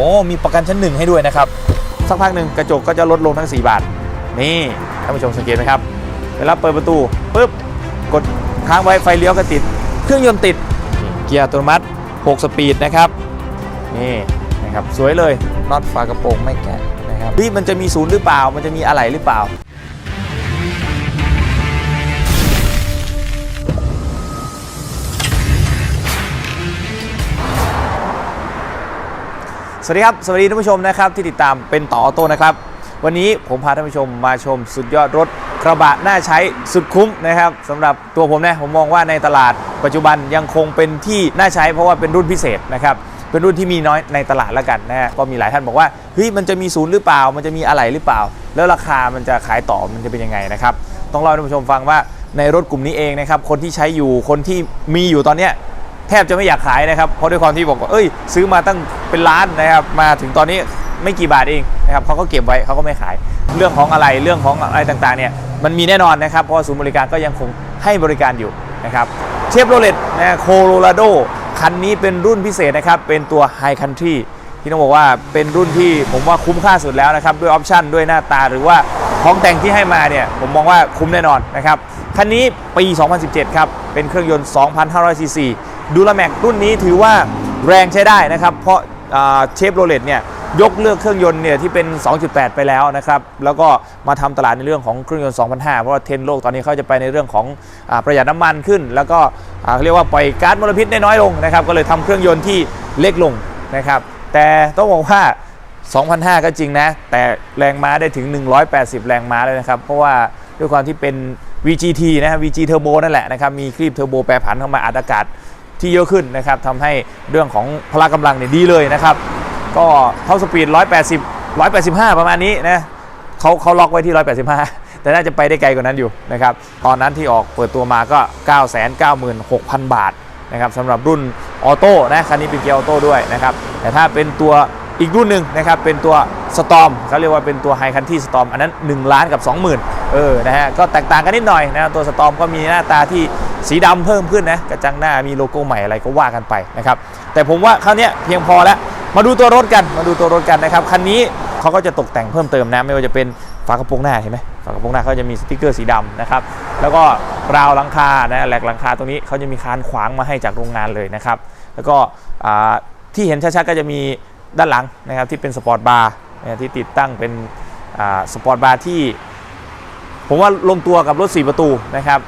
อ้มีประกันชั้นหนึ่งให้ด้วยนะครับ สักพักหนึ่งกระจกก็จะลดลงทั้ง 4 บาท นี่ท่านผู้ชมสังเกตไหมครับ เวลาเปิดประตูปุ๊บกดค้างไว้ไฟเลี้ยวก็ติด เครื่องยนต์ติดนี่เกียร์อัตโนมัติ 6 สปีดนะครับ นี่นะครับสวยเลยน็อตฝากระโปรงไม่แกะนะครับนี่มันจะมีศูนย์หรือเปล่า มันจะมีอะไรหรือเปล่า วัสดีครับ สวัสดีท่านผู้ชมนะครับที่ติดตามเป็นต่อโต้นะครับ วันนี้ผมพาท่านผู้ชมมาชมสุดยอดรถกระบะน่าใช้สุดคุ้มนะครับสำหรับตัวผมนะผมมองว่าในตลาดปัจจุบันยังคงเป็นที่น่าใช้เพราะว่าเป็นรุ่นพิเศษนะครับเป็นรุ่นที่มีน้อยในตลาดแล้วกันนะฮะก็มีหลายท่านบอกว่าเฮ้ยมันจะมีศูนย์หรือเปล่า มันจะมีอะไรหรือเปล่า แล้วราคามันจะขายต่อมันจะเป็นยังไงนะครับต้องเล่าให้ท่านผู้ชมฟังว่าในรถกลุ่มนี้เองนะครับคนที่ใช้อยู่คนที่มีอยู่ตอนเนี้ย แทบจะไม่อยากขายนะครับ เพราะด้วยความที่บอกว่าเอ้ย ซื้อมาตั้งเป็นล้านนะครับ มาถึงตอนนี้ไม่กี่บาทเองนะครับเขาก็เก็บไว้เขาก็ไม่ขาย เรื่องของอะไรเรื่องของอะไรต่างๆเนี่ยมันมีแน่นอนนะครับ เพราะศูนย์บริการก็ยังคงให้บริการอยู่นะครับเชฟโรเลตนะโคโลราโดคันนี้เป็นรุ่นพิเศษนะครับ เป็นตัว High Country ที่ต้องบอกว่าเป็นรุ่นที่ผมว่าคุ้มค่าสุดแล้วนะครับ ด้วยออปชั่นด้วยหน้าตาหรือว่าของแต่งที่ให้มาเนี่ย ผมมองว่าคุ้มแน่นอนนะครับ คันนี้ปี 2017 ครับ เป็นเครื่องยนต์ 2,500ซีซี ดูลาแม็กรุ่นนี้ถือว่าแรงใช้ได้นะครับ เพราะเชฟโรเลตเนี่ยยกเลือกเครื่องยนต์เนี่ยที่เป็น 2.8 ไปแล้วนะครับ แล้วก็มาทำตลาดในเรื่องของเครื่องยนต์ 2,500 เพราะว่าเทรนโลกตอนนี้เขาจะไปในเรื่องของอประหยัดน้ำมันขึ้น แล้วก็เรียกว่าปล่อยก๊าซมลพิษได้น้อยลงนะครับ ก็เลยทำเครื่องยนต์ที่เล็กลงนะครับ แต่ต้องบอกว่า 2,500 ก็จริงนะ แต่แรงม้าได้ถึง 180 แรงม้าเลยนะครับ เพราะว่าด้วยความที่เป็น VGT นะฮะ VG Turbo นั่นแหละนะครับ มีคลีบเทอร์โบแปรผันเข้ามาอัดอากาศ ที่เยอะขึ้นนะครับทำให้เรื่องของพละกำลังเนี่ยดีเลยนะครับ ก็เท่าสปีด 180 185 ประมาณนี้นะเขาเขาล็อกไว้ที่ 185 แต่น่าจะไปได้ไกลกว่านั้นอยู่นะครับ ตอนนั้นที่ออกเปิดตัวมาก็ 996,000 บาทนะครับสำหรับรุ่นออโต้นะคันนี้เป็นเกียร์ออโต้ด้วยนะครับ แต่ถ้าเป็นตัวอีกรุ่นหนึ่งนะครับ เป็นตัวสตอมเขาเรียกว่าเป็นตัวไฮคันที่สตอมอันนั้น 1 ล้านกับ 20,000 เออนะฮะก็แตกต่างกันนิดหน่อยนะตัวสตอมก็มีหน้าตาที่ สีดำเพิ่มขึ้นนะกระจังหน้ามีโลโก้ใหม่อะไรก็ว่ากันไปนะครับแต่ผมว่าคราวเนี้ยเพียงพอแล้วมาดูตัวรถกันมาดูตัวรถกันนะครับคันนี้เขาก็จะตกแต่งเพิ่มเติมนะไม่ว่าจะเป็นฝากระโปรงหน้าเห็นไหมฝากระโปรงหน้าเขาจะมีสติกเกอร์สีดำนะครับแล้วก็ราวหลังคานะแหลกหลังคาตรงนี้เขาจะมีคานขวางมาให้จากโรงงานเลยนะครับแล้วก็ที่เห็นชัดๆก็จะมีด้านหลังนะครับที่เป็นสปอร์ตบาร์ที่ติดตั้งเป็นสปอร์ตบาร์ที่ ผมว่าลงตัวกับรถ 4 ประตูนะครับ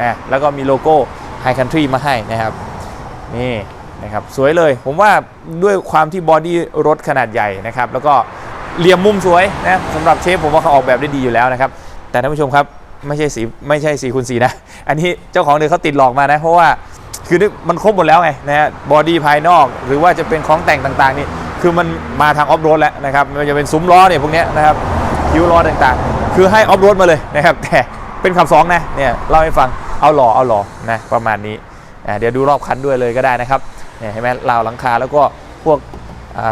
นะแล้วก็มีโลโก้ High Country มาให้นะครับนี่นะครับสวยเลยผมว่าด้วยความที่บอดี้รถขนาดใหญ่นะครับแล้วก็เหลี่ยมมุมสวยนะสำหรับเชฟผมว่าเขาออกแบบได้ดีอยู่แล้วนะครับแต่ท่านผู้ชมครับไม่ใช่สีไม่ใช่สีคูณสีนะ อันนี้เจ้าของเนี่ยเขาติดหลอกมานะ เพราะว่าคือมันครบหมดแล้วไงนะฮะบอดี้ภายนอกหรือว่าจะเป็นของแต่งต่างๆนี่คือมันมาทางออฟโรดแล้วนะครับม่ว่าจะเป็นซุ้มล้อเนี่ยพวกนี้นะครับคิวล้อต่างๆ คือให้ออฟโรดมาเลยนะครับแต่ เป็นขับสองนะเนี่ยเล่าให้ฟังเอาหล่อเอาหล่อนะประมาณนี้เดี๋ยวดูรอบคันด้วยเลยก็ได้นะครับเนี่ยเห็นไหมราวหลังคาแล้วก็พวก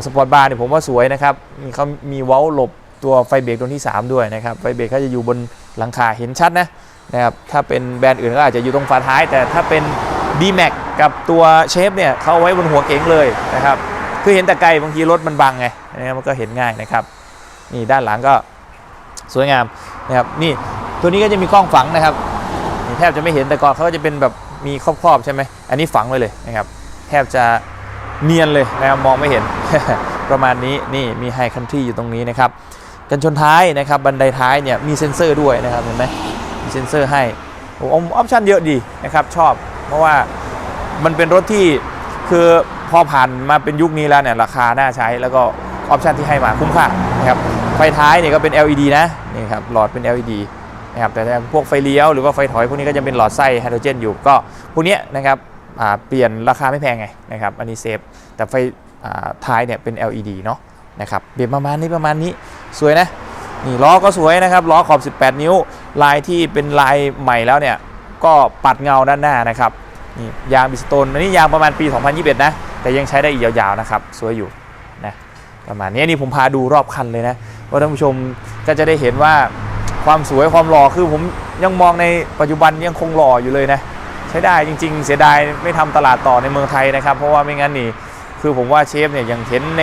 สปอร์ตบาร์เนี่ยผมว่าสวยนะครับมีเขามีเว้าหลบตัวไฟเบรกตัวที่ 3 ด้วยนะครับไฟเบรกเขาจะอยู่บนหลังคาเห็นชัดนะนะครับถ้าเป็นแบรนด์อื่นก็อาจจะอยู่ตรงฝาท้าย แต่ถ้าเป็น d m a x กับตัวเชฟเนี่ยเขาเอาไว้บนหัวเก๋งเลยนะครับคือเห็นแต่ไกลบางทีรถมันบังไงนะครับมันก็เห็นง่ายนะครับนี่ด้านหลังก็สวยงามนะครับนี่ ตัวนี้ก็จะมีกล้องฝังนะครับแทบจะไม่เห็นแต่ก่อนเขาก็จะเป็นแบบมีครอบๆใช่ไหมอันนี้ฝังไว้เลยนะครับ แทบจะเนียนเลยนะครับมองไม่เห็น ประมาณนี้นี่มีไฮคันทรีอยู่ตรงนี้นะครับกันชนท้ายนะครับบันไดท้ายเนี่ยมีเซ็นเซอร์ด้วยนะครับเห็นไหมมีเซ็นเซอร์ให้โอ้ออปชั่นเยอะดีนะครับชอบ เพราะว่ามันเป็นรถที่คือพอผ่านมาเป็นยุคนี้แล้วเนี่ยราคาน่าใช้แล้วก็ออปชั่นที่ให้มาคุ้มค่านะครับไฟท้ายเนี่ยก็เป็น LED นะนี่ครับหลอดเป็น LED นะครับแต่พวกไฟเลี้ยวหรือว่าไฟถอยพวกนี้ก็จะเป็นหลอดไส้ไฮโดรเจนอยู่ก็พวกนี้นะครับเปลี่ยนราคาไม่แพงไงนะครับอันนี้เซฟแต่ไฟท้ายเนี่ยเป็น LED เนาะนะครับเปลี่ยประมาณนี้ประมาณนี้สวยนะนี่ล้อก็สวยนะครับล้อขอบ 18 นิ้ว ลายที่เป็นลายใหม่แล้วเนี่ยก็ปัดเงาด้านหน้านะครับนี่ยางบิสโตนอันนี้ยางประมาณปี 2021 นะ แต่ยังใช้ได้อีกยาวๆนะครับสวยอยู่นะประมาณนี้นี่ผมพาดูรอบคันเลยนะว่าท่านผู้ชมก็จะได้เห็นว่า ความสวยความหล่อคือผมยังมองในปัจจุบันยังคงหล่ออยู่เลยนะ ใช้ได้จริง ๆ เสียดายไม่ทำตลาดต่อในเมืองไทยนะครับ เพราะว่าไม่งั้นนี่คือผมว่าเชฟเนี่ยยังเห็นใน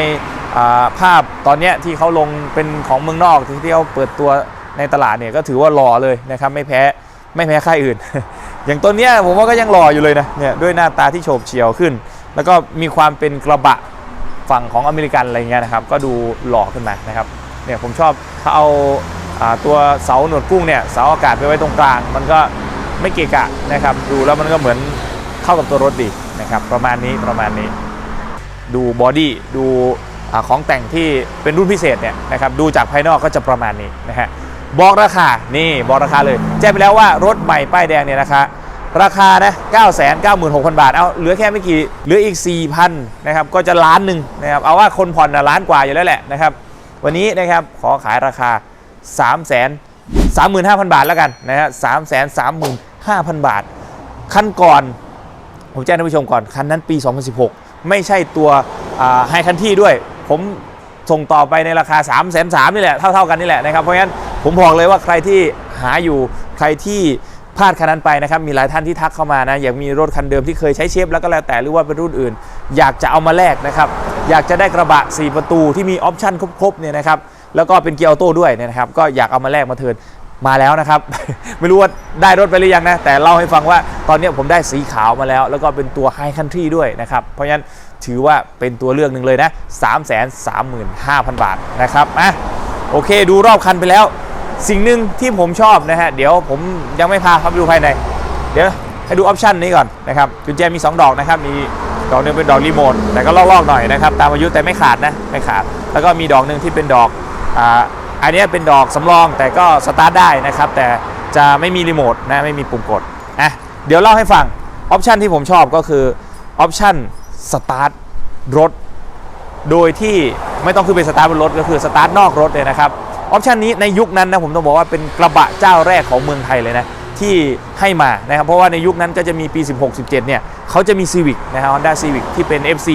าภาพตอนนี้ที่เขาลงเป็นของเมืองนอกที่ที่เขาเปิดตัวในตลาดเนี่ยก็ถือว่าหล่อเลยนะครับไม่แพ้ไม่แพ้ค่ายอื่น อย่างตัวเนี้ยผมว่าก็ยังหล่ออยู่เลยนะเนี่ยด้วยหน้าตาที่โฉบเฉี่ยวขึ้น แล้วก็มีความเป็นกระบะฝั่งของอเมริกันอะไรเงี้ยนะครับก็ดูหล่อขึ้นมานะครับเนี่ยผมชอบเขาเอา ตัวเสาหนวดกุ้งเนี่ยเสาอากาศไปไว้ตรงกลาง มันก็ไม่เกะกะนะครับ ดูแล้วมันก็เหมือนเข้ากับตัวรถดีนะครับ ประมาณนี้ประมาณนี้ ดูบอดี้ดูของแต่งที่เป็นรุ่นพิเศษเนี่ยนะครับดูจากภายนอกก็จะประมาณนี้นะฮะบอกราคานี่บอกราคาเลย แจ้งไปแล้วว่ารถใหม่ป้ายแดงเนี่ยนะคะราคานะ9 9 6 0 0 0 บาท เอาเหลือแค่ไม่กี่ เหลืออีก 4,000นะครับ ก็จะล้านหนึ่งนะครับ เอาว่าคนผ่อนนะล้านกว่าอยู่แล้วแหละนะครับ วันนี้นะครับขอขายราคา 3 3 5 0 0 0 บาทแล้วกันนะฮะ3 3 5 0 0 0บาทขั้นก่อน ผมแจ้งท่านผู้ชมก่อน คันนั้นปี 2016 ไม่ใช่ตัวไฮคันที่ด้วย ผมส่งต่อไปในราคา 3 3 0 0 0นี่แหละ เท่าๆกันนี่แหละนะครับ เพราะงั้นผมบอกเลยว่าใครที่หาอยู่ใครที่พลาดคันนั้นไปนะครับ มีหลายท่านที่ทักเข้ามานะ อยากมีรถคันเดิมที่เคยใช้เชฟแล้วก็แล้วแต่หรือว่าเป็นรุ่นอื่น อยากจะเอามาแลกนะครับ อยากจะได้กระบะ 4 ประตูที่มีออปชั่นครบๆเนี่ยนะครับ แล้วก็เป็นเกียร์ออโต้ด้วยเนี่ยนะครับ ก็อยากเอามาแลกมาเทินมาแล้วนะครับ ไม่รู้ว่าได้รถไปหรือยังนะ แต่เล่าให้ฟังว่าตอนนี้ผมได้สีขาวมาแล้ว แล้วก็เป็นตัว High Country ด้วยนะครับ เพราะฉะนั้นถือว่าเป็นตัวเลือกหนึ่งเลยนะ 3 3 5 0 0 0 บาทนะครับอะโอเค ดูรอบคันไปแล้ว สิ่งหนึ่งที่ผมชอบนะฮะ เดี๋ยวผมยังไม่พาเข้าไปดูภายใน เดี๋ยวให้ดูออปชันนี้ก่อนนะครับกุญแจมี 2 ดอกนะครับ มีดอกหนึงเป็นดอกรีโมทแต่ก็ลอกๆหน่อยนะครับ ตามอายุแต่ไม่ขาดนะ ไม่ขาด แล้วก็มีดอกหนึ่งที่เป็นดอก อ่าอันนี้เป็นดอกสำรองแต่ก็สตาร์ทได้นะครับ แต่จะไม่มีรีโมทนะไม่มีปุ่มกดอะเดี๋ยวเล่าให้ฟังออปชันที่ผมชอบก็คือออปชันสตาร์ทรถโดยที่ไม่ต้องขึ้นไปสตาร์ทบนรถก็คือสตาร์ทนอกรถเลยนะครับออปชันนี้ในยุคนั้นนะผมต้องบอกว่าเป็นกระบะเจ้าแรกของเมืองไทยเลยนะที่ให้มานะครับเพราะว่าในยุคนั้นก็จะมีปี 16-17 เนี่ยเขาจะมี Civic นะครับ Honda Civic ที่เป็น FC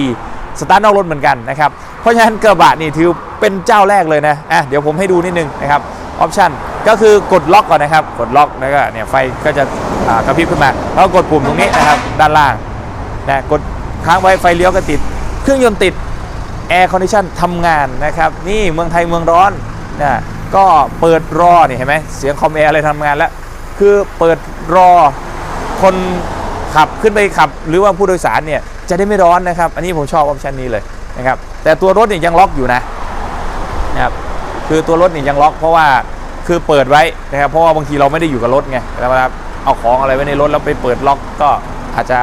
สตาร์ทนอกรถเหมือนกันนะครับ เพราะฉะนั้นกระบะนี่ถือเป็นเจ้าแรกเลยนะอะเดี๋ยวผมให้ดูนิดนึงนะครับออปชันก็คือกดล็อกก่อนนะครับกดล็อกแล้วก็เนี่ยไฟก็จะกระพริบขึ้นมา แล้วกดปุ่มตรงนี้นะครับด้านล่างนะกดค้างไว้ไฟเลี้ยวก็ติด เครื่องยนต์ติดแอร์คอนดิชันทำงานนะครับ นี่เมืองไทยเมืองร้อนนะก็เปิดรอเนี่ยเห็นไหมเสียงคอมแอร์อะไรทำงานแล้ว คือเปิดรอคนขับขึ้นไปขับหรือว่าผู้โดยสารเนี่ย จะได้ไม่ร้อนนะครับ อันนี้ผมชอบออปชันนี้เลยนะครับ แต่ตัวรถเนี่ยยังล็อกอยู่นะนะครับคือตัวรถเนี่ยยังล็อกเพราะว่าคือเปิดไว้นะครับ เพราะว่าบางทีเราไม่ได้อยู่กับรถไงแล้วเวลาเอาของอะไรไว้ในรถแล้วไปเปิดล็อกก็อาจจะ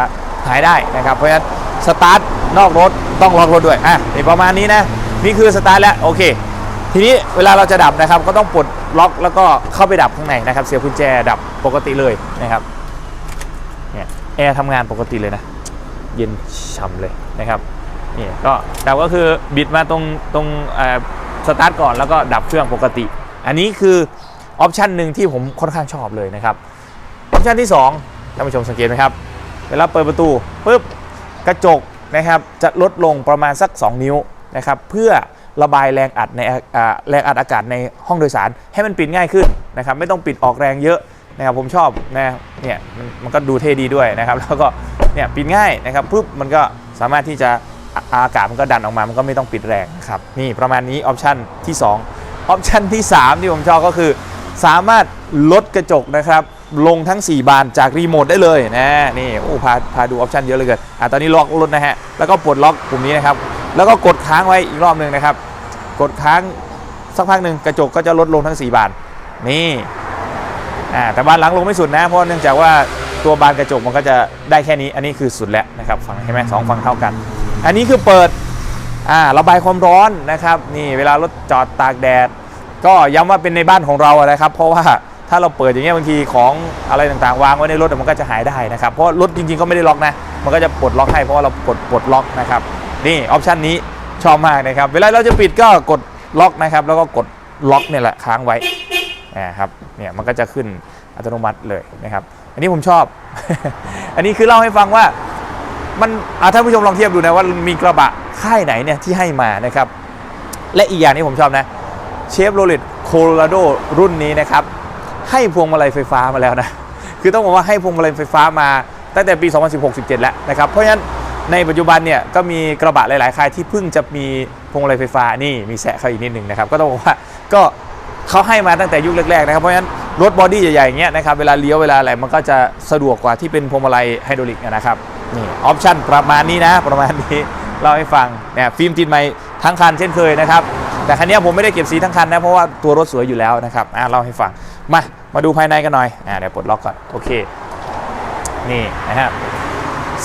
หายได้นะครับ เพราะฉะนั้นสตาร์ทนอกรถต้องล็อกรถด้วยอะนี่ประมาณนี้นะนี่คือสตาร์ทแล้วโอเค ทีนี้เวลาเราจะดับนะครับ ก็ต้องปลดล็อกแล้วก็เข้าไปดับข้างในนะครับ เสียบกุญแจดับปกติเลยนะครับเนี่ยแอร์ทำงานปกติเลยนะ เย็นฉ่ำเลยนะครับนี่ก็ดับก็คือบิดมาตรงตรงสตาร์ทก่อนแล้วก็ดับเครื่องปกติ อันนี้คือออปชันหนึ่งที่ผมค่อนข้างชอบเลยนะครับออปชันที่2ท่านผู้ชมสังเกตไหมครับ เวลาเปิดประตูปุ๊บกระจกนะครับจะลดลงประมาณสัก 2 นิ้วนะครับเพื่อระบายแรงอัดในแรงอัดอากาศในห้องโดยสารให้มันปิดง่ายขึ้นนะครับไม่ต้องปิดออกแรงเยอะ นะครับผมชอบนะเนี่ยมันก็ดูเท่ดีด้วยนะครับ แล้วก็เนี่ยปิดง่ายนะครับปุ๊บมันก็สามารถที่จะอากาศมันก็ดันออกมา มันก็ไม่ต้องปิดแรงครับนี่ประมาณนี้ออปชันที่2ออปชันที่ 3 ที่ผมชอบก็คือ สามารถลดกระจกนะครับลงทั้ง 4 บานจากรีโมทได้เลยนะนี่โอ้พาพาดูออปชันเยอะเลยเกินอะตอนนี้ล็อกรถนะฮะแล้วก็ปลดล็อกปุ่มนี้นะครับแล้วก็กดค้างไว้อีกรอบหนึ่งนะครับ กดค้างสักพักหนึ่งกระจกก็จะลดลงทั้ง 4 บานนี่ อ่าแต่บานหลังลงไม่สุดนะ เพราะเนื่องจากว่าตัวบานกระจกมันก็จะได้แค่นี้ อันนี้คือสุดแล้วนะครับฝั่งเห็นไหมสองฝั่งเท่ากัน อันนี้คือเปิดอ่าระบายความร้อนนะครับนี่เวลารถจอดตากแดด ก็ย้ำว่าเป็นในบ้านของเราอะนะครับ เพราะว่าถ้าเราเปิดอย่างเงี้ยบางทีของอะไรต่างๆ วางไว้ในรถมันก็จะหายได้นะครับเพราะรถจริงๆก็ไม่ได้ล็อกนะ มันก็จะปลดล็อกให้เพราะว่าเรากดปลดล็อกนะครับนี่ออปชันนี้ชอบมากนะครับ เวลาเราจะปิดก็กดล็อกนะครับ แล้วก็กดล็อกเนี่ยแหละค้างไว้ นะครับเนี่ยมันก็จะขึ้นอัตโนมัติเลยนะครับ อันนี้ผมชอบ อันนี้คือเล่าให้ฟังว่ามันอะท่านผู้ชมลองเทียบดูนะว่ามีกระบะค่ายไหนเนี่ยที่ให้มานะครับ และอีกอย่างที่ผมชอบนะเชฟโรเลตโคโลราโดรุ่นนี้นะครับ ให้พวงมาลัยไฟฟ้ามาแล้วนะ คือต้องบอกว่าให้พวงมาลัยไฟฟ้ามาตั้งแต่ปี 2016-17 แล้วนะครับ เพราะฉะนั้นในปัจจุบันเนี่ยก็มีกระบะหลาย ๆ ค่ายที่เพิ่งจะมีพวงมาลัยไฟฟ้านี่มีแสะเข้าอีกนิดหนึ่งนะครับ ก็ต้องบอกว่าก็ เขาให้มาตั้งแต่ยุคแรกๆนะครับเพราะฉะนั้นรถบอดี้ใหญ่ๆอย่างเงี้ยนะครับเวลาเลี้ยวเวลาอะไรมันก็จะสะดวกกว่าที่เป็นพวงมาลัยไฮดรอลิกนะครับนี่ออปชั่นประมาณนี้นะประมาณนี้เล่าให้ฟังเนี่ยฟิล์มติดใหม่ทั้งคันเช่นเคยนะครับแต่คันนี้ผมไม่ได้เก็บสีทั้งคันนะเพราะว่าตัวรถสวยอยู่แล้วนะครับอะเล่าให้ฟังมามาดูภายในกันหน่อยอะเดี๋ยวปลดล็อกก่อนโอเคนี่นะครับ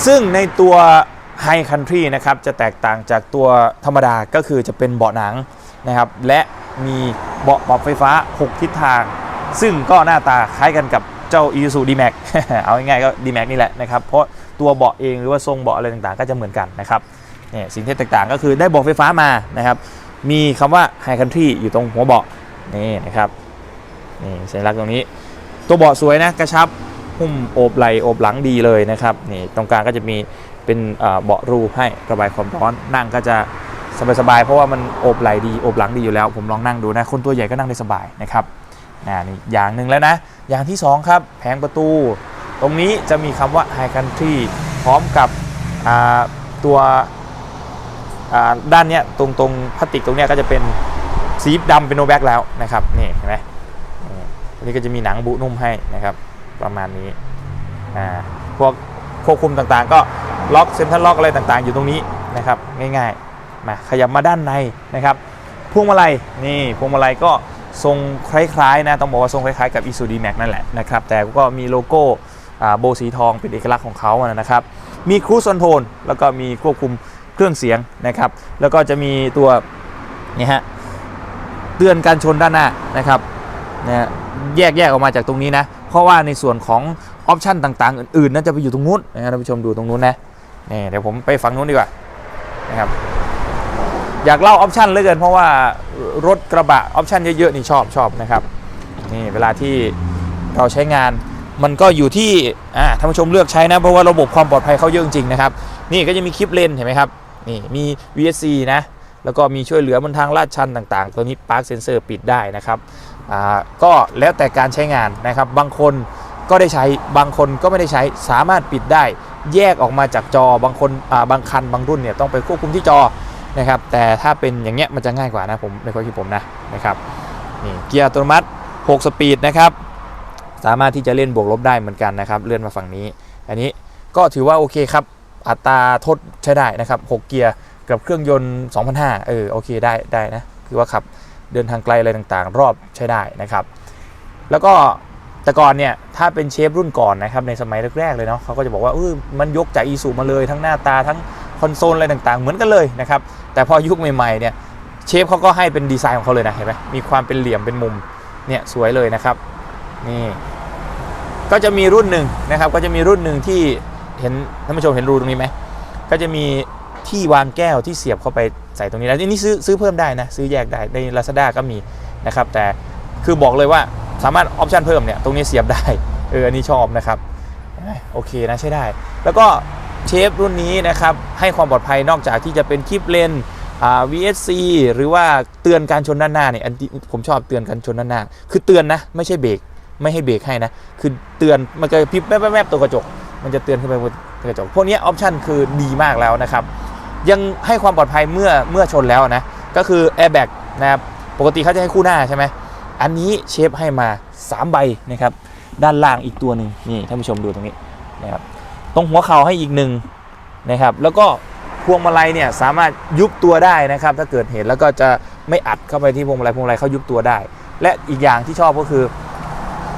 ซึ่งในตัว High Country นะครับจะแตกต่างจากตัวธรรมดาก็คือจะเป็นเบาะหนังนะครับและ มีเบาะปรับไฟฟ้า 6 ทิศทาง ซึ่งก็หน้าตาคล้ายกันกับเจ้า Isuzu D-Max เอาง่ายๆก็ D-Max นี่แหละนะครับ เพราะตัวเบาะเองหรือว่าทรงเบาะอะไรต่างๆ ก็จะเหมือนกันนะครับเนี่ยสิ่งที่แตกต่างก็คือได้เบาะไฟฟ้ามานะครับ มีคำว่า High Country อยู่ตรงหัวเบาะนี่นะครับนี่สัญลักษณ์ตรงนี้ ตัวเบาะสวยนะกระชับหุ้มโอบไหลโอบหลังดีเลยนะครับนี่ตรงกลางก็จะมีเป็นเบาะรูให้ระบายความร้อนนั่งก็จะ สบายๆ เพราะว่ามันโอบไหลดีโอบหลังดีอยู่แล้ว ผมลองนั่งดูนะ คนตัวใหญ่ก็นั่งได้สบายนะครับนะนี่อย่างหนึ่งแล้วนะ อย่างที่สองครับ แผงประตู ตรงนี้จะมีคำว่า High Country พร้อมกับตัวด้านเนี้ยตรงตรงพลาสติกตรงเนี้ยก็จะเป็นสีดำเป็นโนแบ็กแล้วนะครับนี่เห็นไหมอันนี้ก็จะมีหนังบุนุ่มให้นะครับ ประมาณนี้พวกควบคุมต่างๆ ก็ล็อกเซ็นทรัลล็อกอะไรต่างๆ อยู่ตรงนี้นะครับง่ายๆ มาขยับมาด้านในนะครับพวงมาลัยนี่พวงมาลัยก็ทรงคล้ายๆนะต้องบอกว่าทรงคล้ายๆกับ Isuzu D-Max นั่นแหละนะครับแต่ก็มีโลโก้โบสีทองเป็นเอกลักษณ์ของเขาอะนะครับมีครู e คอนโทรลแล้วก็มีควบคุมเครื่องเสียงนะครับแล้วก็จะมีตัวนี่ฮะเตือนการชนด้านหน้านะครับนะฮะแยกแยกออกมาจากตรงนี้นะเพราะว่าในส่วนของออปชันต่างๆ อื่นๆน่าจะไปอยู่ตรงนู้นนะครับท่านผู้ชมดูตรงนู้นนะนี่เดี๋ยวผมไปฝั่งนู้นดีกว่านะครับ อยากเล่าออปชันเหลยเกินเพราะว่ารถกระบะออปชันเยอะๆนี่ชอบชอบนะครับนี่เวลาที่เราใช้งานมันก็อยู่ที่อ่าท่านผู้ชมเลือกใช้นะ เพราะว่าระบบความปลอดภัยเขาเยอะจริงๆนะครับ นี่ก็จะมีคลิปเลนเห็นไหมครับ นี่มี VSC นะ แล้วก็มีช่วยเหลือบนทางลาดชันต่างๆ ตัวนี้ Park Sensor ปิดได้นะครับอ่าก็แล้วแต่การใช้งานนะครับ บางคนก็ได้ใช้ บางคนก็ไม่ได้ใช้ สามารถปิดได้ แยกออกมาจากจอ บางคนบางคันบางรุ่นเนี่ยต้องไปควบคุมที่จอ นะครับแต่ถ้าเป็นอย่างเงี้ยมันจะง่ายกว่านะผมในความคิดผมนะนะครับนี่เกียร์อัตโนมัติ 6 สปีดนะครับสามารถที่จะเล่นบวกลบได้เหมือนกันนะครับเลื่อนมาฝั่งนี้ อันนี้ก็ถือว่าโอเคครับอัตราทดใช้ได้นะครับ 6 เกียร์กับเครื่องยนต์2,500เออโอเคได้ได้นะคือว่าขับเดินทางไกลอะไรต่างๆ รอบใช้ได้นะครับ แล้วก็ แต่ก่อนเนี่ยถ้าเป็นเชฟรุ่นก่อนนะครับในสมัยแรกๆเลยเนาะเขาก็จะบอกว่าเออมันยกจากอีซูมาเลยทั้งหน้าตาทั้งคอนโซลอะไรต่างๆ เหมือนกันเลยนะครับแต่พอยุคใหม่ๆเนี่ยเชฟเขาก็ให้เป็นดีไซน์ของเขาเลยนะเห็นไหมมีความเป็นเหลี่ยมเป็นมุมเนี่ยสวยเลยนะครับนี่ก็จะมีรุ่นหนึ่งนะครับก็จะมีรุ่นหนึ่งที่เห็นท่านผู้ชมเห็นรูตรงนี้ไหมก็จะมีที่วางแก้วที่เสียบเข้าไปใส่ตรงนี้แล้วนี่ซื้อซื้อเพิ่มได้นะซื้อแยกได้ใน Lazada ก็มีนะครับแต่คือบอกเลยว่า สามารถออปชันเพิ่มเนี่ยตรงนี้เสียบได้เอออันนี้ชอบนะครับโอเคนะใช้ได้ แล้วก็เชฟรุ่นนี้นะครับให้ความปลอดภัยนอกจากที่จะเป็นคลิปเลนอ่า VSC หรือว่าเตือนการชนด้านหน้าเนี่ยอันที่ผมชอบเตือนการชนด้านหน้า คือเตือนนะไม่ใช่เบรกไม่ให้เบรกให้นะ คือเตือนมันจะพิบแวบๆตัวกระจก มันจะเตือนขึ้นไปบนกระจก พวกนี้ออปชันคือดีมากแล้วนะครับ ยังให้ความปลอดภัยเมื่อเมื่อชนแล้วนะ ก็คือ Airbag นะครับ ปกติเขาจะให้คู่หน้าใช่ไหม อันนี้เชฟให้มา 3 ใบนะครับ ด้านล่างอีกตัวหนึ่งนี่ท่านผู้ชมดูตรงนี้นะครับตรงหัวเข่าให้อีกหนึ่งนะครับ แล้วก็พวงมาลัยเนี่ยสามารถยุบตัวได้นะครับ ถ้าเกิดเหตุแล้วก็จะไม่อัดเข้าไปที่พวงมาลัยพวงมาลัยเขายุบตัวได้ และอีกอย่างที่ชอบก็คือ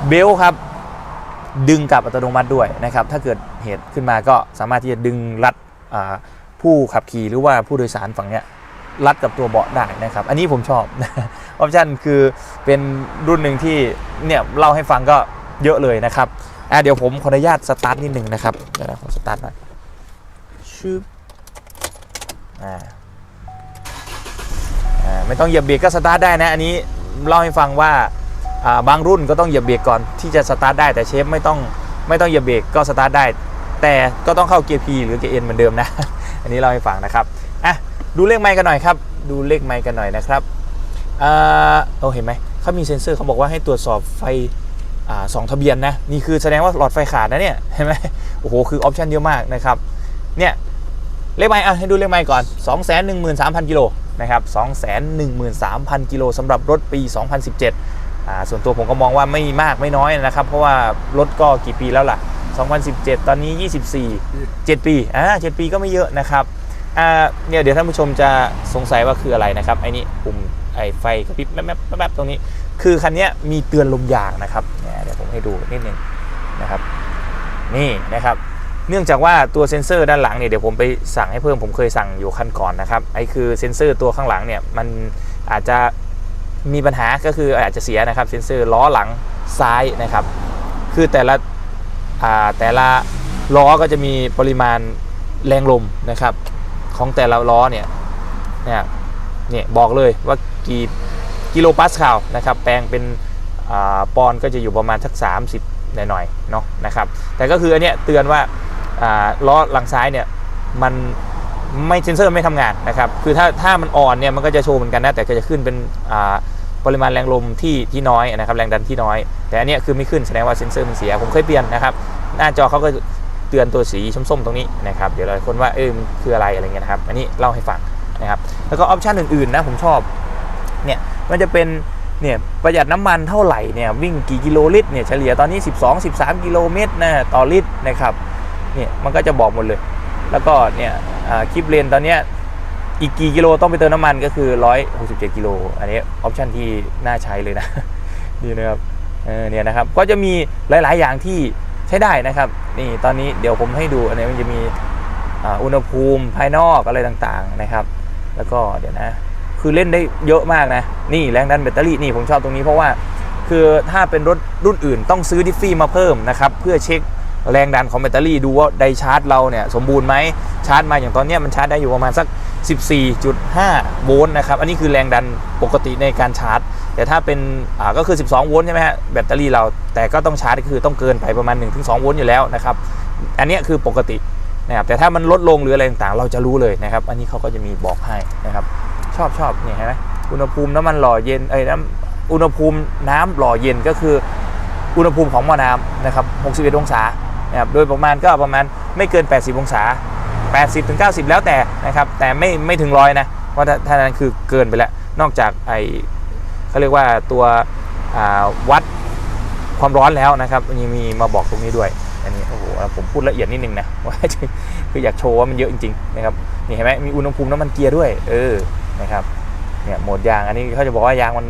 เบลครับดึงกลับอัตโนมัติด้วยนะครับ ถ้าเกิดเหตุขึ้นมาก็สามารถที่จะดึงรัดผู้ขับขี่หรือว่าผู้โดยสารฝั่งเนี้ย รัดกับตัวเบาะได้นะครับ อันนี้ผมชอบออปชั่นคือเป็นรุ่นหนึ่งที่เนี่ยเล่าให้ฟังก็เยอะเลยนะครับอะเดี๋ยวผมขออนุญาตสตาร์ทนิดหนึ่งนะครับเดี๋ยวนะผมสตาร์ทหน่อยชืบอ่าอ่าไม่ต้องเหยียบเบรกก็สตาร์ทได้นะ อันนี้เล่าให้ฟังว่าอ่าบางรุ่นก็ต้องเหยียบเบรกก่อนที่จะสตาร์ทได้แต่เชฟไม่ต้องไม่ต้องเหยียบเบรกก็สตาร์ทได้ แต่ก็ต้องเข้าเกียร์ P หรือเกียร์ N เหมือนเดิมนะ อันนี้เราให้ฟังนะครับอะ ดูเลขไมค์กันหน่อยครับ ดูเลขไมค์กันหน่อยนะครับอ่าโอเห็นไหมเขามีเซ็นเซอร์เขาบอกว่าให้ตรวจสอบไฟอสองทะเบียนนะ นี่คือแสดงว่าหลอดไฟขาดนะเนี่ยเห็นไหมโอ้โห คือออปชันเยอะมากนะครับ เนี่ยเลขไม้อะให้ดูเลขไม้ก่อน 213,000 กิโลนะครับ213,000 กิโลสำหรับรถปี 2017อ่าส่วนตัวผมก็มองว่าไม่มากไม่น้อยนะครับ เพราะว่ารถก็กี่ปีแล้วล่ะ 2017 ตอนนี้ 24 7 ปีอ่า7ปีก็ไม่เยอะนะครับ อ่าเนี่ยเดี๋ยวท่านผู้ชมจะสงสัยว่าคืออะไรนะครับไอ้นี่ปุ่มไอ้ไฟกระพริบแป๊บแป๊บแป๊บตรงนี้ คือคันนี้มีเตือนลมยางนะครับเนี่ยเดี๋ยวผมให้ดูนิดนึงนะครับ นี่นะครับ เนื่องจากว่าตัวเซ็นเซอร์ด้านหลังเนี่ยเดี๋ยวผมไปสั่งให้เพิ่มผมเคยสั่งอยู่คันก่อนนะครับไอ้คือเซ็นเซอร์ตัวข้างหลังเนี่ยมันอาจจะมีปัญหาก็คืออาจจะเสียนะครับเซ็นเซอร์ล้อหลังซ้ายนะครับ คือแต่ละแต่ละล้อก็จะมีปริมาณแรงลมนะครับ ของแต่ละล้อเนี่ยเนี่ยเนี่ยบอกเลยว่ากี่กิโลปาสคาลนะครับแปลงเป็นอปอนก็จะอยู่ประมาณสัก 30 หน่อยๆเนาะนะครับแต่ก็คืออันเนี้ยเตือนว่าล้อหลังซ้ายเนี่ยมันไม่เซนเซอร์ไม่ทำงานนะครับคือถ้าถ้ามันอ่อนเนี่ยมันก็จะโชว์เหมือนกันนะแต่ก็จะขึ้นเป็นปริมาณแรงลมที่ที่น้อยนะครับแรงดันที่น้อย แต่อันเนี้ยคือไม่ขึ้นแสดงว่าเซนเซอร์มันเสียผมเคยเปลี่ยนนะครับหน้าจอเขาก็ เตือนตัวสีส้มๆตรงนี้นะครับเดี๋ยวหลายคนว่าเออมันคืออะไรอะไรเงี้ยนะครับอันนี้เล่าให้ฟังนะครับแล้วก็ออปชันอื่นๆนะผมชอบเนี่ยมันจะเป็นเนี่ยประหยัดน้ำมันเท่าไหร่เนี่ยวิ่งกี่กิโลลิตรเนี่ยเฉลี่ยตอนนี้ 12 13 กิโลเมตรนะต่อลิตรนะครับเนี่ยมันก็จะบอกหมดเลย แล้วก็เนี่ยคลิปเลนตอนเนี้ยอีกกี่กิโลต้องไปเติมน้ำมันก็คือ 167 กิโล อันนี้ออปชันที่น่าใช้เลยนะ นี่นะครับเออเนี่ยนะครับ ก็จะมีหลาย ๆ อย่างที่ ใช้ได้นะครับ นี่ตอนนี้เดี๋ยวผมให้ดูอันนี้มันจะมีอุณหภูมิภายนอกอะไรต่างๆนะครับ แล้วก็เดี๋ยวนะ คือเล่นได้เยอะมากนะ นี่แรงดันแบตเตอรี่นี่ผมชอบตรงนี้เพราะว่า คือถ้าเป็นรถรุ่นอื่นต้องซื้อดิฟฟี่มาเพิ่มนะครับ เพื่อเช็ค แรงดันของแบตเตอรี่ดูว่าไดชาร์จเราเนี่ยสมบูรณ์ไหมชาร์จมาอย่างตอนนี้มันชาร์จได้อยู่ประมาณสัก 14.5 โวลต์นะครับ อันนี้คือแรงดันปกติในการชาร์จ แต่ถ้าเป็นอ่าก็คือ 12 โวลต์ใช่ไหมฮะแบตเตอรี่เราแต่ก็ต้องชาร์จก็คือต้องเกินไปประมาณ 1-2 โวลต์อยู่แล้วนะครับ อันนี้คือปกตินะครับแต่ถ้ามันลดลงหรืออะไรต่างๆ เราจะรู้เลยนะครับ อันนี้เขาก็จะมีบอกให้นะครับ ชอบชอบเนี่ยเห็นไหมอุณหภูมิน้ำมันหล่อเย็นเอ้น้ำอุณหภูมิน้ำหล่อเย็นก็คือ อุณหภูมิของหม้อน้ำนะครับ 61 องศา นะครับโดยประมาณก็ประมาณไม่เกิน 80 องศา 80ถึง90 แล้วแต่นะครับแต่ไม่ไม่ถึงร้อยนะเพราะถ้าถ้านั้นคือเกินไปแล้ว นอกจากไอเขาเรียกว่าตัววัดความร้อนแล้วนะครับมีมีมาบอกตรงนี้ด้วยอันนี้โอ้โหผมพูดละเอียดนิดนึงนะว่าคืออยากโชว์ว่ามันเยอะจริงๆนะครับนี่เห็นไหมมีอุณหภูมิน้ำมันเกียร์ด้วยเออนะครับเนี่ยโหมดยางอันนี้เขาจะบอกว่ายางมัน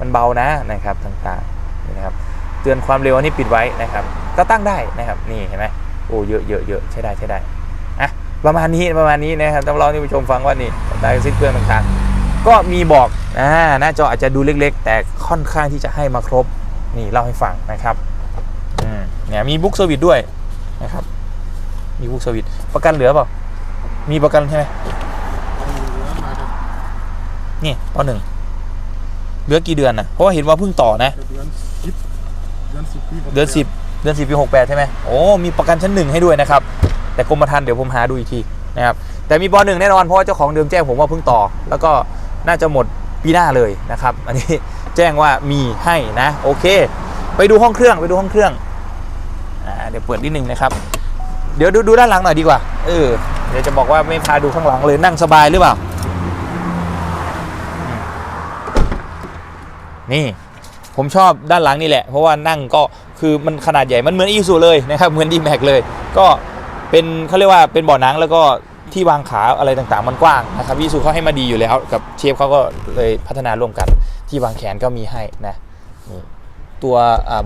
มันเบานะนะครับต่างๆนะครับเตือนความเร็วอันนี้ปิดไว้นะครับ ก็ตั้งได้นะครับนี่เห็นไหมโอ้เยอะเยอะเยอะใช้ได้ใช้ได้อะประมาณนี้ประมาณนี้นะครับต้องเล่าให้ผู้ชมฟังว่านี่ไดซิสเครื่องต่างๆ ก็มีบอกอ่าหน้าจออาจจะดูเล็ก ๆ แต่ค่อนข้างที่จะให้มาครบนี่เล่าให้ฟังนะครับอืมเนี่ยมีบุ๊กเซอร์วิสด้วยนะครับมีบุ๊กเซอร์วิสประกันเหลือเปล่ามีประกันใช่ไหมนี่ต่อหนึ่งเหลือกี่เดือนนะเพราะว่าเห็นว่าเพิ่งต่อนะ เดือนสิบเดือนสิบปี เดือนสิบเดือนสิบปีหกแปดใช่ไหมโอ้มีประกันชั้นหนึ่งให้ด้วยนะครับ แต่กรมธรรม์เดี๋ยวผมหาดูอีกทีนะครับแต่มีปหนึ่งแน่นอนเพราะว่าเจ้าของเดิมแจ้งผมว่าเพิ่งต่อ แล้วก็น่าจะหมดปีหน้าเลยนะครับ อันนี้แจ้งว่ามีให้นะโอเค ไปดูห้องเครื่องไปดูห้องเครื่องอ่าเดี๋ยวเปิดนิดนึงนะครับ เดี๋ยวดูดูด้านหลังหน่อยดีกว่าเออเดี๋ยวจะบอกว่าไม่พาดูข้างหลังเลยนั่งสบายหรือเปล่านี่ ผมชอบด้านหลังนี่แหละ เพราะว่านั่งก็คือมันขนาดใหญ่มันเหมือนอีซูเลยนะครับเหมือนดีแม็กเลย ก็เป็นเขาเรียกว่าเป็นเบ่อหนังแล้วก็ที่วางขาอะไรต่างๆ มันกว้างนะครับอีซูเขาให้มาดีอยู่แล้ว กับเชฟเขาก็เลยพัฒนาร่วมกัน ที่วางแขนก็มีให้นะตัว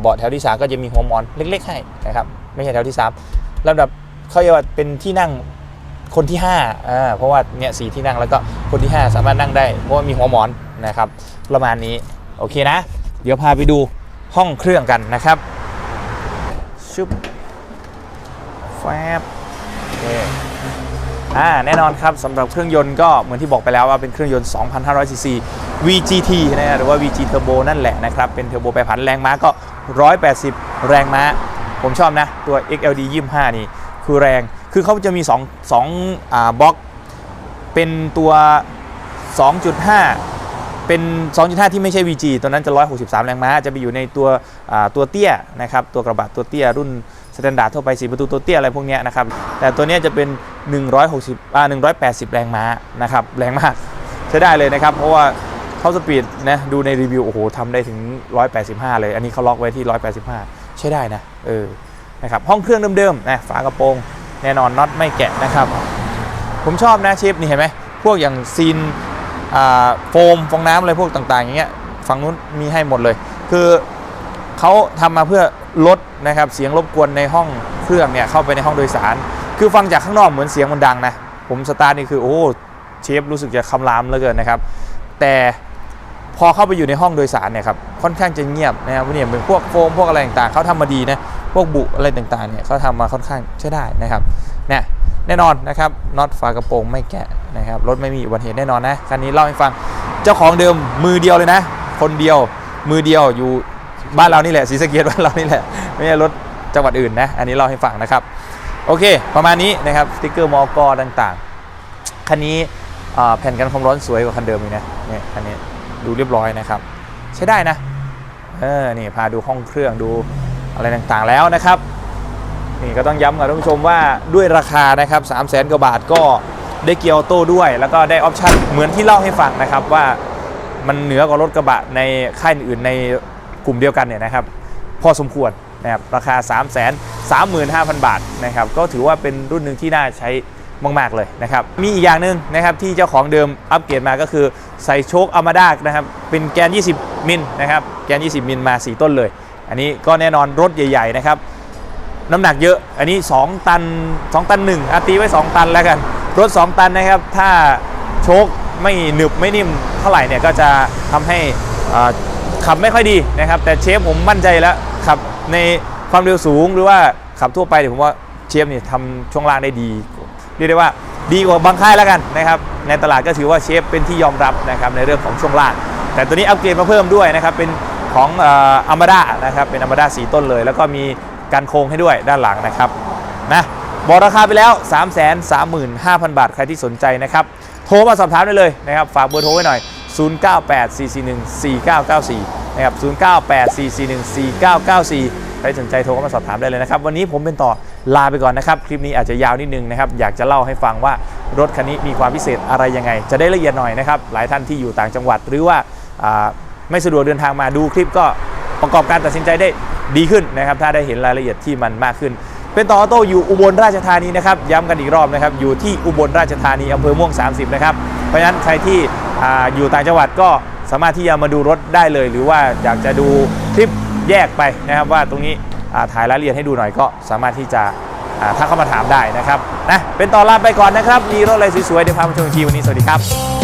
เบาะแถวที่ 3 ก็จะมีหัวหมอนเล็ก ๆ ให้นะครับไม่ใช่แถวที่3ลำดับเขาเรียกว่าเป็นที่นั่งคนที่5อ่าเพราะว่าเนี่ยสีที่นั่งแล้วก็คนที่ 5 สามารถนั่งได้เพราะว่ามีหัวหมอนนะครับประมาณนี้โอเคนะ เดี๋ยวพาไปดูห้องเครื่องกันนะครับชุบแฟบโอเคอ่าแน่นอนครับสำหรับเครื่องยนต์ก็เหมือนที่บอกไปแล้วว่าเป็นเครื่องยนต์ 2,500 ซีซี VGT นะฮะหรือว่า VG Turbo นั่นแหละนะครับ เป็นเทอร์โบแปรผันแรงม้าก็ 180 แรงม้า ผมชอบนะ ตัว XLD 25 นี่ คือแรง คือเขาจะมี2 2อ่าบล็อก เป็นตัว 2.5 เป็น 2.5 ที่ไม่ใช่ VG ตัวนั้นจะ 163 แรงม้า จะไปอยู่ในตัวตัวเตี้ยนะครับ ตัวกระบะตัวเตี้ยรุ่นสแตนดาร์ดทั่วไปสีประตูตัวเตี้ยอะไรพวกนี้นะครับ แต่ตัวนี้จะเป็น 160อ่า180 แรงม้านะครับ แรงมากใช้ได้เลยนะครับ เพราะว่าเขาสปีดนะ ดูในรีวิว โอ้โหทำได้ถึง 185 เลย อันนี้เขาล็อกไว้ที่ 185 ใช้ได้นะ เออ นะครับ ห้องเครื่องเดิมๆ นะ ฝากระโปรง แน่นอนน็อตไม่แกะนะครับ ผมชอบนะเชฟนี่เห็นไหม พวกอย่างซีน โฟมฟองน้ำอะไรพวกต่างๆอย่างเงี้ยฝั่งนู้นมีให้หมดเลย คือเขาทำมาเพื่อลดนะครับเสียงรบกวนในห้องเครื่องเนี่ยเข้าไปในห้องโดยสาร คือฟังจากข้างนอกเหมือนเสียงมันดังนะผมสตาร์นี่คือโอ้เชฟรู้สึกจะคำรามเหลือเกินนะครับ แต่พอเข้าไปอยู่ในห้องโดยสารเนี่ยครับค่อนข้างจะเงียบนะครับเนี่ยเป็นพวกโฟมพวกอะไรต่างๆเขาทำมาดีนะพวกบุอะไรต่างๆเนี่ยเขาทำมาค่อนข้างใช้ได้นะครับเนี่ย แน่นอนนะครับน็อตฝากระโปรงไม่แกะนะครับรถไม่มีอุบัติเหตุแน่นอนนะคันนี้เล่าให้ฟังเจ้าของเดิมมือเดียวเลยนะ คนเดียวมือเดียวอยู่บ้านเรานี่แหละศรีสะเกดบ้านเรานี่แหละไม่ใช่รถจังหวัดอื่นนะอันนี้เล่าให้ฟังนะครับโอเค ประมาณนี้นะครับสติกเกอร์มอกต่างๆคันนี้แผ่นกันความร้อนสวยกว่าคันเดิมอีกนะเนี่ยคันนี้ดูเรียบร้อยนะครับ ใช้ได้นะเออนี่พาดูห้องเครื่องดูอะไรต่างๆแล้วนะครับ นี่ก็ต้องย้ำกับท่านผู้ชมว่าด้วยราคานะครับ3 0 0แสนกว่าบาทก็ได้เกียร์ออโต้ด้วย แล้วก็ได้ออปชั่นเหมือนที่เล่าให้ฟังนะครับว่ามันเหนือกว่ารถกระบะในค่ายอื่นในกลุ่มเดียวกันเนี่ยนะครับ พอสมควรนะครับราคา 3 3 5 0 0 0 บาทนะครับก็ถือว่าเป็นรุ่นหนึ่งที่น่าใช้มาก ๆ เลยนะครับ มีอีกอย่างหนึ่งนะครับที่เจ้าของเดิมอัปเกรดมาก็คือใส่โชคอามาดานะครับเป็นแกน 20 มิลนะครับแกน 20 มิลมา 4 ต้นเลย อันนี้ก็แน่นอนรถใหญ่ ๆ นะครับ น้ำหนักเยอะ อันนี้ 2 ตัน 2 ตัน1อาตีไว้ 2 ตันแล้วกัน รถ 2 ตันนะครับ ถ้าโชคไม่หนึบไม่นิ่มเท่าไหร่เนี่ยก็จะทำให้ขับไม่ค่อยดีนะครับ แต่เชฟผมมั่นใจแล้วขับในความเร็วสูงหรือว่าขับทั่วไปเนี่ยวผมว่าเชฟเนี่ยทำช่วงล่างได้ดีเรียกได้ว่าดีกว่าบางค่ายแล้วกันนะครับ ในตลาดก็ถือว่าเชฟเป็นที่ยอมรับนะครับในเรื่องของช่วงล่าง แต่ตัวนี้อัปเกรดมาเพิ่มด้วยนะครับเป็นของอัมดานะครับเป็นอัมดาสีต้นเลย แล้วก็มี การโค้งให้ด้วยด้านหลังนะครับนะบอกราคาไปแล้ว 3 3 5 0 0 0 บาท ใครที่สนใจนะครับ โทรมาสอบถามได้เลยนะครับ ฝากเบอร์โทรไว้หน่อย 0984414994 นะครับ 0984414994 ใครสนใจโทรเข้ามาสอบถามได้เลยนะครับ วันนี้ผมเป็นต่อลาไปก่อนนะครับ คลิปนี้อาจจะยาวนิดนึงนะครับ อยากจะเล่าให้ฟังว่ารถคันนี้มีความพิเศษอะไรยังไง จะได้ละเอียดหน่อยนะครับ หลายท่านที่อยู่ต่างจังหวัดหรือว่าไม่สะดวกเดินทางมาดูคลิปก็ประกอบการตัดสินใจได้ ดีขึ้นนะครับถ้าได้เห็นรายละเอียดที่มันมากขึ้น เป็นต่อออโต้อยู่อุบลราชธานีนะครับย้ำกันอีกรอบนะครับอยู่ที่อุบลราชธานีอำเภอม่วง 30 นะครับเพราะฉะนั้นใครที่ออยู่ต่างจังหวัดก็สามารถที่จะมาดูรถได้เลย หรือว่าอยากจะดูคลิปแยกไปนะครับว่าตรงนี้อ่าถ่ายรายละเอียดให้ดูหน่อยก็สามารถที่จะถ้าเข้ามาถามได้นะครับนะเป็นต่อลาไปก่อนนะครับ มีรถอะไรสวยๆเดี๋ยวพามาชมอีกทีวันนี้สวัสดีครับ